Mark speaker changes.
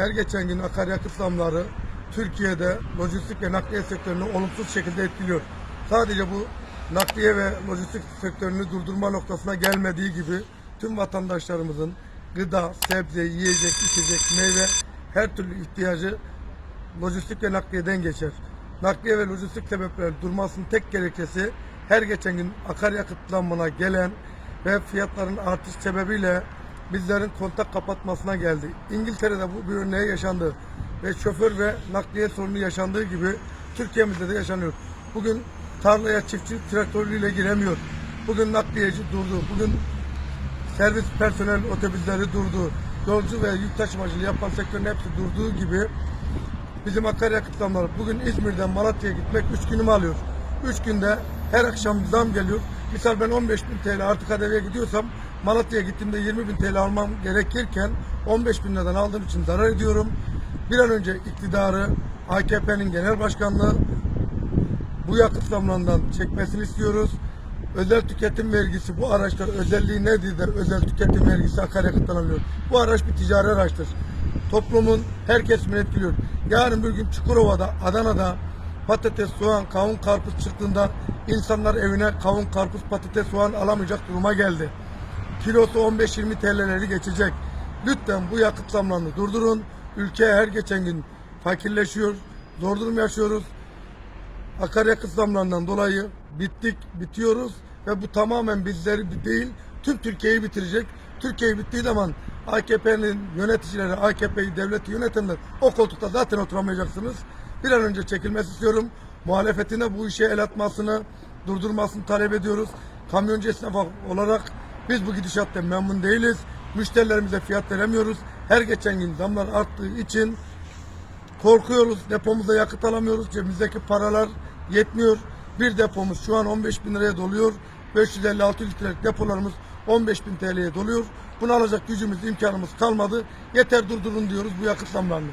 Speaker 1: her geçen gün akaryakıt zamları Türkiye'de lojistik ve nakliye sektörünü olumsuz şekilde etkiliyor. Sadece bu nakliye ve lojistik sektörünü durdurma noktasına gelmediği gibi tüm vatandaşlarımızın gıda, sebze, yiyecek, içecek, meyve her türlü ihtiyacı lojistik ve nakliyeden geçer. Nakliye ve lojistik sebepler durmasının tek gerekçesi her geçen gün akaryakıt zammına gelen ve fiyatların artış sebebiyle bizlerin kontak kapatmasına geldi. İngiltere'de bu bir örneği yaşandı ve şoför ve nakliye sorunu yaşandığı gibi Türkiye'mizde de yaşanıyor. Bugün tarlaya çiftçi traktörüyle giremiyor. Bugün nakliyeci durdu. Bugün servis personel otobüsleri durdu. Yolcu ve yük taşımacılığı yapan sektörün hepsi durduğu gibi bizim akaryakıt zamları bugün İzmir'den Malatya'ya gitmek 3 günümü alıyor. 3 günde her akşam zam geliyor. Misal ben 15 bin TL artı KDV'ye gidiyorsam Malatya'ya gittiğimde 20 bin TL almam gerekirken 15 bin liradan aldığım için zarar ediyorum. Bir an önce iktidarı AKP'nin genel başkanlığı bu yakıt zamlarından çekmesini istiyoruz. Özel tüketim vergisi bu araçlar özelliği nedir de özel tüketim vergisi akaryakıttan alıyor. Bu araç bir ticari araçtır. Toplumun her kesimini etkiliyor. Yarın bir gün Çukurova'da, Adana'da patates, soğan, kavun, karpuz çıktığında insanlar evine kavun, karpuz, patates, soğan alamayacak duruma geldi. Kilosu 15-20 TL'leri geçecek. Lütfen bu yakıt zamlarını durdurun. Ülke her geçen gün fakirleşiyor. Zor durum yaşıyoruz akaryakıt zamlarından dolayı bittik, bitiyoruz ve bu tamamen bizleri değil, tüm Türkiye'yi bitirecek. Türkiye'yi bittiği zaman AKP'nin yöneticileri, AKP'yi devleti yönetenler o koltukta zaten oturamayacaksınız. Bir an önce çekilmesi istiyorum. Muhalefetine bu işe el atmasını, durdurmasını talep ediyoruz. Kamyoncu esnaf olarak biz bu gidişattan memnun değiliz. Müşterilerimize fiyat veremiyoruz. Her geçen gün zamlar arttığı için Korkuyoruz. Depomuzda yakıt alamıyoruz. Cebimizdeki paralar yetmiyor. Bir depomuz şu an 15 bin liraya doluyor. 556 litrelik depolarımız 15 bin TL'ye doluyor. Bunu alacak gücümüz, imkanımız kalmadı. Yeter durdurun diyoruz bu yakıt zamlarını.